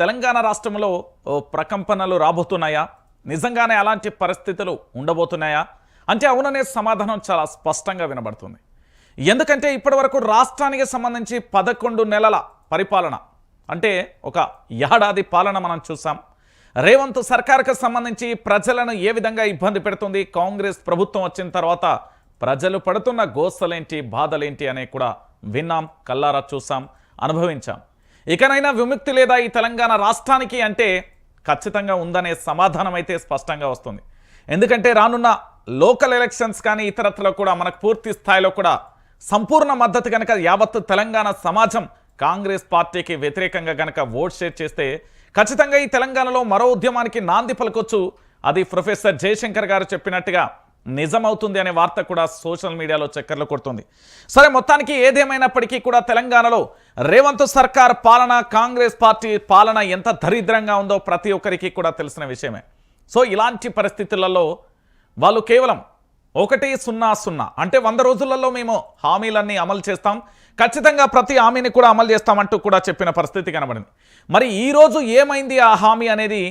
తెలంగాణ రాష్ట్రంలో ప్రకంపనలు రాబోతున్నాయా? నిజంగానే అలాంటి పరిస్థితులు ఉండబోతున్నాయా? అంటే అవుననే సమాధానం చాలా స్పష్టంగా వినబడుతుంది. ఎందుకంటే ఇప్పటివరకు రాష్ట్రానికి సంబంధించి పదకొండు నెలల పరిపాలన అంటే ఒక ఏడాది పాలన మనం చూసాం. రేవంత్ సర్కార్కు సంబంధించి ప్రజలను ఏ విధంగా ఇబ్బంది పెడుతుంది? కాంగ్రెస్ ప్రభుత్వం వచ్చిన తర్వాత ప్రజలు పడుతున్న గోసలేంటి బాధలేంటి అనే కూడా విన్నాం కల్లారా చూసాం అనుభవించాం. ఇకనైనా విముక్తి లేదా ఈ తెలంగాణ రాష్ట్రానికి అంటే ఖచ్చితంగా ఉందనే సమాధానం అయితే స్పష్టంగా వస్తుంది. ఎందుకంటే రానున్న లోకల్ ఎలక్షన్స్ కానీ ఇతరత్రలో కూడా మనకు పూర్తి స్థాయిలో కూడా సంపూర్ణ మద్దతు కనుక యావత్ తెలంగాణ సమాజం కాంగ్రెస్ పార్టీకి వ్యతిరేకంగా గనక ఓట్ షేర్ చేస్తే ఖచ్చితంగా ఈ తెలంగాణలో మరో ఉద్యమానికి నాంది పలకొచ్చు. అది ప్రొఫెసర్ జయశంకర్ గారు చెప్పినట్టుగా నిజమవుతుంది అనే వార్త కూడా సోషల్ మీడియాలో చక్కర్లు కొడుతుంది. సరే మొత్తానికి ఏదేమైనప్పటికీ కూడా తెలంగాణలో రేవంత్ సర్కార్ పాలన కాంగ్రెస్ పార్టీ పాలన ఎంత దరిద్రంగా ఉందో ప్రతి ఒక్కరికి కూడా తెలిసిన విషయమే. సో ఇలాంటి పరిస్థితులలో వాళ్ళు కేవలం ఒకటి సున్నా సున్నా అంటే వంద రోజులలో మేము హామీలన్నీ అమలు చేస్తాం. ఖచ్చితంగా ప్రతి హామీని కూడా అమలు చేస్తామంటూ కూడా చెప్పిన పరిస్థితి కనబడింది. మరి ఈరోజు ఏమైంది ఆ హామీ అనేది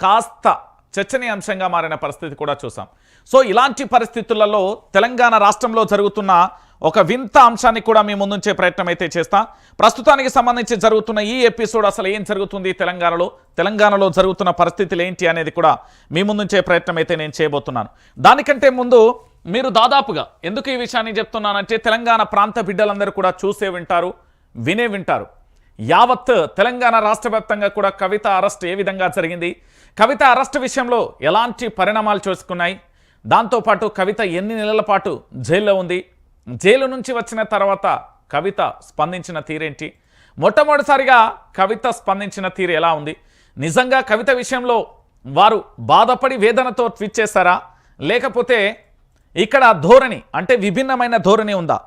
కాస్త చర్చనీయాంశంగా మారిన పరిస్థితి కూడా చూసాం. సో ఇలాంటి పరిస్థితులలో తెలంగాణ రాష్ట్రంలో జరుగుతున్న ఒక వింత అంశాన్ని కూడా మీ ముందుంచే ప్రయత్నం అయితే చేస్తా. ప్రస్తుతానికి సంబంధించి జరుగుతున్న ఈ ఎపిసోడ్ అసలు ఏం జరుగుతుంది తెలంగాణలో తెలంగాణలో జరుగుతున్న పరిస్థితులు ఏంటి అనేది కూడా మీ ముందుంచే ప్రయత్నం అయితే నేను చేయబోతున్నాను. దానికంటే ముందు మీరు దాదాపుగా ఎందుకు ఈ విషయాన్ని చెప్తున్నానంటే తెలంగాణ ప్రాంత బిడ్డలందరూ కూడా చూసే వింటారు వినే వింటారు. యావత్ తెలంగాణ రాష్ట్ర కూడా కవిత అరెస్ట్ ఏ విధంగా జరిగింది? కవిత అరెస్ట్ విషయంలో ఎలాంటి పరిణామాలు చూసుకున్నాయి? దాంతోపాటు కవిత ఎన్ని నెలల పాటు జైల్లో ఉంది? జైలు నుంచి వచ్చిన తర్వాత కవిత స్పందించిన తీరేంటి? మొట్టమొదటిసారిగా కవిత స్పందించిన తీరు ఎలా ఉంది? నిజంగా కవిత విషయంలో వారు బాధపడి వేదనతో ట్వీట్ చేశారా? లేకపోతే ఇక్కడ ధోరణి అంటే విభిన్నమైన ధోరణి ఉందా?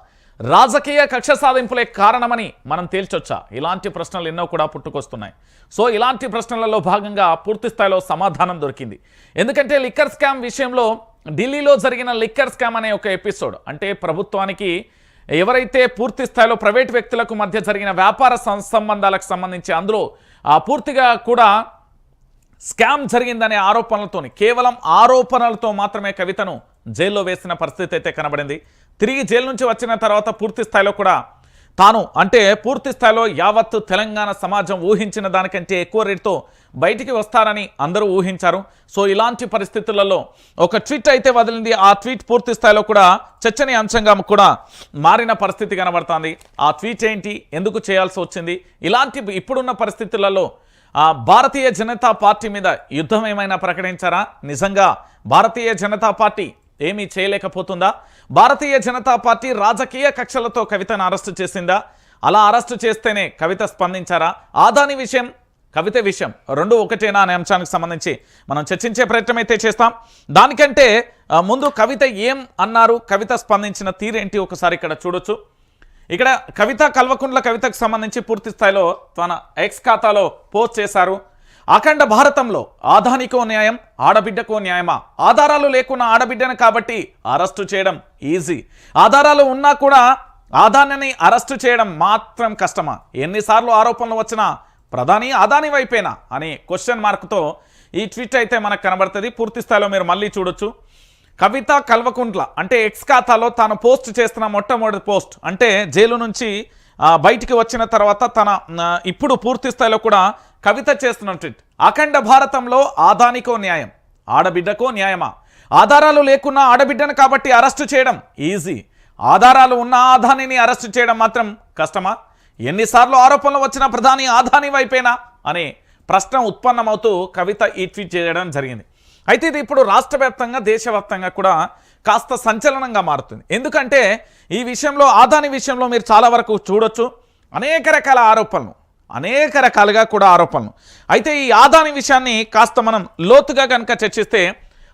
రాజకీయ కక్ష సాధింపులే కారణమని మనం తేల్చొచ్చా? ఇలాంటి ప్రశ్నలు ఎన్నో కూడా పుట్టుకొస్తున్నాయి. సో ఇలాంటి ప్రశ్నలలో భాగంగా పూర్తి స్థాయిలో సమాధానం దొరికింది. ఎందుకంటే లిక్కర్ స్కామ్ విషయంలో ఢిల్లీలో జరిగిన లిక్కర్ స్కామ్ అనే ఒక ఎపిసోడ్ అంటే ప్రభుత్వానికి ఎవరైతే పూర్తి స్థాయిలో ప్రైవేట్ వ్యక్తులకు మధ్య జరిగిన వ్యాపార సం- సంబంధాలకు సంబంధించి అందులో ఆ పూర్తిగా కూడా స్కామ్ జరిగిందనే ఆరోపణలతోని కేవలం ఆరోపణలతో మాత్రమే కవితను జైల్లో వేసిన పరిస్థితి అయితే కనబడింది. తిరిగి జైలు నుంచి వచ్చిన తర్వాత పూర్తి స్థాయిలో కూడా తాను అంటే పూర్తి స్థాయిలో యావత్తు తెలంగాణ సమాజం ఊహించిన దానికంటే ఎక్కువ రేటుతో బయటికి వస్తారని అందరూ ఊహించారు. సో ఇలాంటి పరిస్థితులలో ఒక ట్వీట్ అయితే వదిలింది. ఆ ట్వీట్ పూర్తి స్థాయిలో కూడా చర్చనీయాంశంగా కూడా మారిన పరిస్థితి కనబడుతుంది. ఆ ట్వీట్ ఏంటి? ఎందుకు చేయాల్సి వచ్చింది? ఇలాంటి ఇప్పుడున్న పరిస్థితులలో ఆ భారతీయ జనతా పార్టీ మీద యుద్ధం ఏమైనా ప్రకటించారా? నిజంగా భారతీయ జనతా పార్టీ ఏమీ చేయలేకపోతుందా? భారతీయ జనతా పార్టీ రాజకీయ కక్షలతో కవితను అరెస్టు చేసిందా? అలా అరెస్టు చేస్తేనే కవిత స్పందించారా? ఆదాని విషయం కవిత విషయం రెండు ఒకటేనా అనే అంశానికి సంబంధించి మనం చర్చించే ప్రయత్నం అయితే చేస్తాం. దానికంటే ముందు కవిత ఏం అన్నారు? కవిత స్పందించిన తీరేంటి? ఒకసారి ఇక్కడ చూడొచ్చు. ఇక్కడ కవిత కల్వకుండ్ల కవితకు సంబంధించి పూర్తి స్థాయిలో తన ఎక్స్ ఖాతాలో పోస్ట్ చేశారు. అఖండ భారతంలో ఆదానికో న్యాయం ఆడబిడ్డకో న్యాయమా? ఆధారాలు లేకున్న ఆడబిడ్డను కాబట్టి అరెస్టు చేయడం ఈజీ. ఆధారాలు ఉన్నా కూడా ఆదానిని అరెస్టు చేయడం మాత్రం కష్టమా? ఎన్నిసార్లు ఆరోపణలు వచ్చినా ప్రధాని ఆదాని వైపేనా? అనే క్వశ్చన్ మార్క్తో ఈ ట్వీట్ అయితే మనకు కనబడుతుంది. పూర్తి స్థాయిలో మీరు మళ్ళీ చూడొచ్చు. కవిత కల్వకుంట్ల అంటే ఎక్స్ ఖాతాలో తాను పోస్ట్ చేస్తున్న మొట్టమొదటి పోస్ట్. అంటే జైలు నుంచి బయటికి వచ్చిన తర్వాత తన ఇప్పుడు పూర్తి స్థాయిలో కూడా కవిత చేస్తున్న ట్విట్ అఖండ భారతంలో ఆదానికో న్యాయం. ఆడబిడ్డకో న్యాయమా? ఆధారాలు లేకున్నా ఆడబిడ్డను కాబట్టి అరెస్టు చేయడం ఈజీ. ఆధారాలు ఉన్న ఆదానిని అరెస్టు చేయడం మాత్రం కష్టమా? ఎన్నిసార్లు ఆరోపణలు వచ్చిన ప్రధాని ఆదాని వైపేనా? అనే ప్రశ్న ఉత్పన్నమవుతూ కవిత ఈ ట్వీట్ చేయడం జరిగింది. అయితే ఇది ఇప్పుడు రాష్ట్ర వ్యాప్తంగా దేశవ్యాప్తంగా కూడా కాస్త సంచలనంగా మారుతుంది. ఎందుకంటే ఈ విషయంలో ఆదాని విషయంలో మీరు చాలా వరకు చూడొచ్చు. అనేక రకాల ఆరోపణలు. అనేక రకాలుగా కూడా ఆరోపణలు. అయితే ఈ ఆదాని విషయాన్ని కాస్త మనం లోతుగా కనుక చర్చిస్తే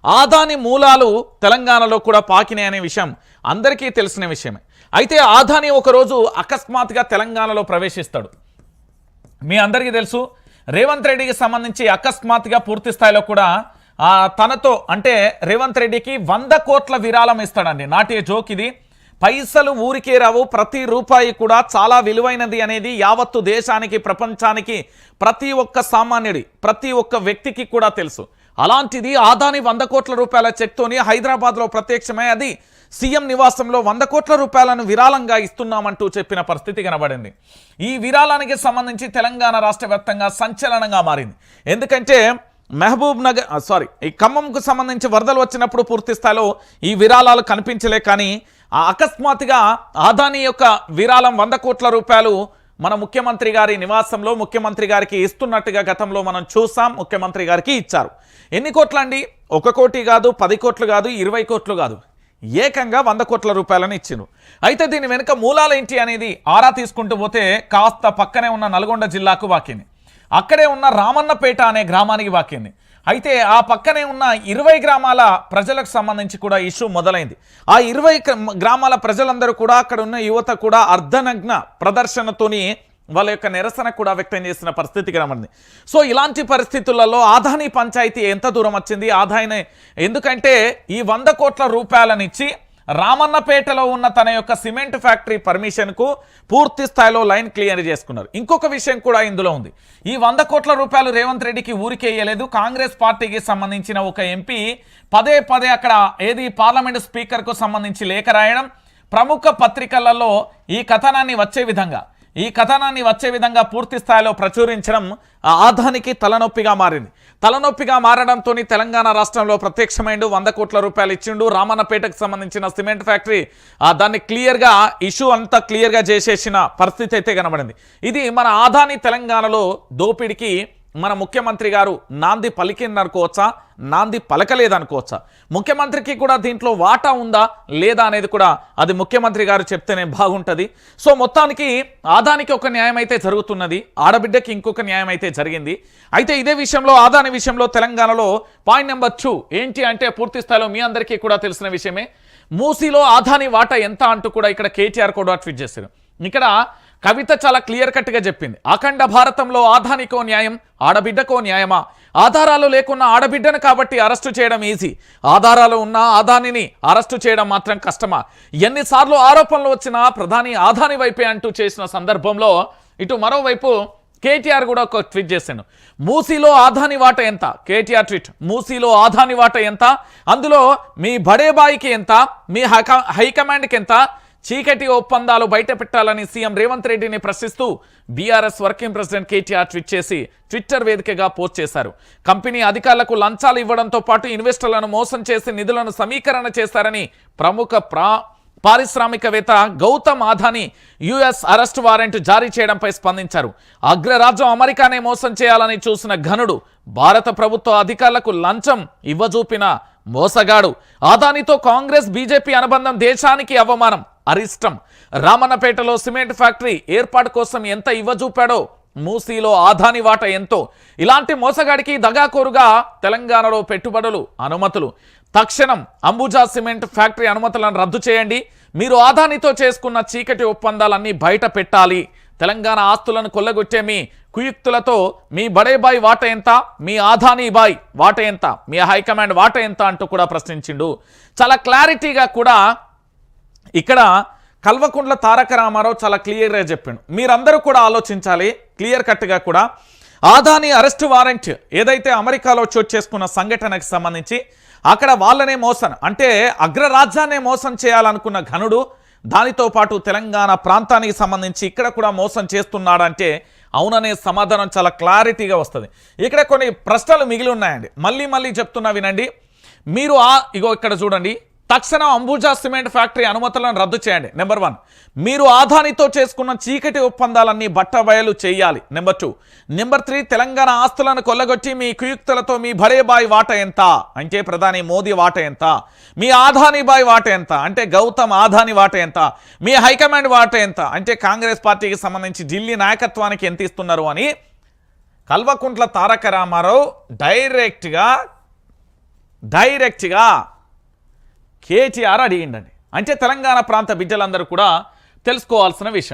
ఆదాని మూలాలు తెలంగాణలో కూడా పాకినాయి అనే విషయం అందరికీ తెలిసిన విషయమే. అయితే ఆదాని ఒకరోజు అకస్మాత్తుగా తెలంగాణలో ప్రవేశిస్తాడు. మీ అందరికీ తెలుసు రేవంత్ రెడ్డికి సంబంధించి అకస్మాత్తుగా పూర్తి స్థాయిలో కూడా తనతో అంటే రేవంత్ రెడ్డికి వంద కోట్ల విరాళం ఇస్తాడండి. నాటి జోక్ ఇది. పైసలు ఊరికే రావు ప్రతి రూపాయి కూడా చాలా విలువైనది అనేది యావత్తు దేశానికి ప్రపంచానికి ప్రతి ఒక్క సామాన్యుడి ప్రతి ఒక్క వ్యక్తికి కూడా తెలుసు. అలాంటిది ఆదాని వంద కోట్ల రూపాయల చెక్తోని హైదరాబాద్లో ప్రత్యక్షమై అది సీఎం నివాసంలో వంద కోట్ల రూపాయలను విరాళంగా ఇస్తున్నామంటూ చెప్పిన పరిస్థితి కనబడింది. ఈ విరాళానికి సంబంధించి తెలంగాణ రాష్ట్ర సంచలనంగా మారింది. ఎందుకంటే మహబూబ్ నగర్ సారీ ఈ ఖమ్మంకు సంబంధించి వరదలు వచ్చినప్పుడు పూర్తి స్థాయిలో ఈ విరాళాలు కనిపించలే కానీ అకస్మాత్తుగా ఆదాని యొక్క విరాళం వంద కోట్ల రూపాయలు మన ముఖ్యమంత్రి గారి నివాసంలో ముఖ్యమంత్రి గారికి ఇస్తున్నట్టుగా గతంలో మనం చూసాం ముఖ్యమంత్రి గారికి ఇచ్చారు. ఎన్ని కోట్లండి? ఒక కోటి కాదు పది కోట్లు కాదు ఇరవై కోట్లు కాదు. ఏకంగా వంద కోట్ల రూపాయలను ఇచ్చిండు అయితే దీని వెనుక మూలాలేంటి అనేది ఆరా తీసుకుంటూ పోతే కాస్త పక్కనే ఉన్న నల్గొండ జిల్లాకు వాకింది. అక్కడే ఉన్న రామన్నపేట అనే గ్రామానికి వాకింది. అయితే ఆ పక్కనే ఉన్న ఇరవై గ్రామాల ప్రజలకు సంబంధించి కూడా ఇష్యూ మొదలైంది. ఆ ఇరవై గ్రామాల ప్రజలందరూ కూడా అక్కడ ఉన్న యువత కూడా అర్ధనగ్న ప్రదర్శనతోని వాళ్ళ యొక్క నిరసన కూడా వ్యక్తం చేసిన పరిస్థితి కనబడింది సో ఇలాంటి పరిస్థితులలో ఆదాని పంచాయతీ ఎంత దూరం వచ్చింది? ఆదాయనే ఎందుకంటే ఈ వంద కోట్ల రూపాయలనిచ్చి రామన్నపేటలో ఉన్న తన యొక్క సిమెంట్ ఫ్యాక్టరీ పర్మిషన్కు పూర్తి స్థాయిలో లైన్ క్లియర్ చేసుకున్నారు. ఇంకొక విషయం కూడా ఇందులో ఉంది. ఈ వంద కోట్ల రూపాయలు రేవంత్ రెడ్డికి ఊరికేయలేదు కాంగ్రెస్ పార్టీకి సంబంధించిన ఒక ఎంపీ పదే పదే అక్కడ ఏది పార్లమెంటు స్పీకర్కు సంబంధించి లేఖ రాయడం ప్రముఖ పత్రికలలో ఈ కథనాన్ని వచ్చే విధంగా ఈ కథనాన్ని వచ్చే విధంగా పూర్తి స్థాయిలో ప్రచురించడం ఆ ఆదానికి తలనొప్పిగా మారింది. తలనొప్పిగా మారడంతో తెలంగాణ రాష్ట్రంలో ప్రత్యక్షమైండు వంద కోట్ల రూపాయలు ఇచ్చిండు. రామన్నపేటకు సంబంధించిన సిమెంట్ ఫ్యాక్టరీ ఆ దాన్ని క్లియర్గా ఇష్యూ అంతా క్లియర్గా చేసేసిన పరిస్థితి అయితే కనబడింది. ఇది మన ఆదాని తెలంగాణలో దోపిడికి మన ముఖ్యమంత్రి గారు నాంది పలికిందనుకోవచ్చా? నాంది పలకలేదనుకోవచ్చా? ముఖ్యమంత్రికి కూడా దీంట్లో వాటా ఉందా? లేదా అనేది కూడా అది ముఖ్యమంత్రి గారు చెప్తేనే బాగుంటుంది. సో మొత్తానికి ఆదానికి ఒక న్యాయం అయితే జరుగుతున్నది. ఆడబిడ్డకి ఇంకొక న్యాయం అయితే జరిగింది. అయితే ఇదే విషయంలో ఆదాని విషయంలో తెలంగాణలో పాయింట్ నెంబర్ టూ ఏంటి అంటే పూర్తి స్థాయిలో మీ అందరికీ కూడా తెలిసిన విషయమే. మూసీలో ఆదాని వాటా ఎంత అంటూ కూడా ఇక్కడ కేటీఆర్ కూడా ట్వీట్ చేశారు. ఇక్కడ కవిత చాలా క్లియర్ కట్గా చెప్పింది. అఖండ భారతంలో ఆధానికో న్యాయం ఆడబిడ్డకో న్యాయమా? ఆధారాలు లేకున్న ఆడబిడ్డను కాబట్టి అరెస్టు చేయడం ఈజీ. ఆధారాలు ఉన్న ఆధానిని అరెస్టు చేయడం మాత్రం కష్టమా? ఎన్నిసార్లు ఆరోపణలు వచ్చినా ప్రధాని ఆధాని వైపే అంటూ చేసిన సందర్భంలో ఇటు మరోవైపు కేటీఆర్ కూడా ఒక ట్వీట్ చేశాను మూసీలో ఆధాని వాట ఎంత? KTR tweet. మూసీలో ఆధాని వాట ఎంత? అందులో మీ బడేబాయికి ఎంత? మీ హైక హైకమాండ్కి ఎంత? చీకటి ఒప్పందాలు బయట పెట్టాలని సీఎం రేవంత్ రెడ్డిని ప్రశ్నిస్తూ BRS working president KTR tweet చేసి ట్విట్టర్ వేదికగా పోస్ట్ చేశారు. కంపెనీ అధికారులకు లంచాలు ఇవ్వడంతో పాటు ఇన్వెస్టర్లను మోసం చేసి నిధులను సమీకరణ చేశారని ప్రముఖ ప్రా పారిశ్రామికవేత్త Gautam Adani US arrest warrant జారీ చేయడంపై స్పందించారు. అగ్రరాజ్యం అమెరికానే మోసం చేయాలని చూసిన ఘనుడు భారత ప్రభుత్వ అధికారులకు లంచం ఇవ్వజూపిన మోసగాడు. అదానితో కాంగ్రెస్ బీజేపీ అనుబంధం దేశానికి అవమానం. అరిష్టం. రామన్నపేటలో సిమెంట్ ఫ్యాక్టరీ ఏర్పాటు కోసం ఎంత ఇవ్వజూపాడో మూసీలో ఆదాని వాట ఎంతో. ఇలాంటి మోసగాడికి దగాకోరుగా తెలంగాణలో పెట్టుబడులు అనుమతులు. తక్షణం అంబుజా సిమెంట్ ఫ్యాక్టరీ అనుమతులను రద్దు చేయండి. మీరు ఆదానితో చేసుకున్న చీకటి ఒప్పందాలన్నీ బయట పెట్టాలి. తెలంగాణ ఆస్తులను కొల్లగొట్టే మీ కుయుక్తులతో మీ బడేబాయ్ వాట ఎంత? మీ ఆధానీ బాయ్ వాట ఎంత? మీ హైకమాండ్ వాట ఎంత అంటూ కూడా ప్రశ్నించిండు. చాలా క్లారిటీగా కూడా ఇక్కడ కల్వకుంట్ల తారక రామారావు చాలా క్లియర్గా చెప్పిండు. మీరందరూ కూడా ఆలోచించాలి క్లియర్ కట్గా కూడా. ఆదాని అరెస్ట్ వారెంట్ ఏదైతే అమెరికాలో చోటు చేసుకున్న సంఘటనకు సంబంధించి అక్కడ వాళ్ళనే మోసం అంటే అగ్రరాజ్యాన్నే మోసం చేయాలనుకున్న ఘనుడు దానితో పాటు తెలంగాణ ప్రాంతానికి సంబంధించి ఇక్కడ కూడా మోసం చేస్తున్నాడంటే అవుననే సమాధానం చాలా క్లారిటీగా వస్తుంది. ఇక్కడ కొన్ని ప్రశ్నలు మిగిలి ఉన్నాయండి. మళ్ళీ మళ్ళీ చెప్తున్నా వినండి. మీరు ఆ ఇగో ఇక్కడ చూడండి. తక్షణం అంబుజా సిమెంట్ ఫ్యాక్టరీ అనుమతులను రద్దు చేయండి. నెంబర్ వన్ మీరు ఆధానితో చేసుకున్న చీకటి ఒప్పందాలన్నీ బట్టబయలు చేయాలి. Number two number three Telangana ఆస్తులను కొల్లగొట్టి మీ కుయుక్తులతో మీ భరేబాయి వాట ఎంత? అంటే ప్రధాని మోదీ వాట ఎంత? మీ ఆధాని బాయ్ వాట ఎంత? అంటే గౌతమ్ ఆధాని వాట ఎంత? మీ హైకమాండ్ వాట ఎంత? అంటే కాంగ్రెస్ పార్టీకి సంబంధించి ఢిల్లీ నాయకత్వానికి ఎంత ఇస్తున్నారు అని కల్వకుంట్ల తారక రామారావు డైరెక్ట్గా డైరెక్ట్గా కేటీఆర్ అడిగిండండి అంటే తెలంగాణ ప్రాంత బిడ్డలందరూ కూడా తెలుసుకోవాల్సిన విషయం.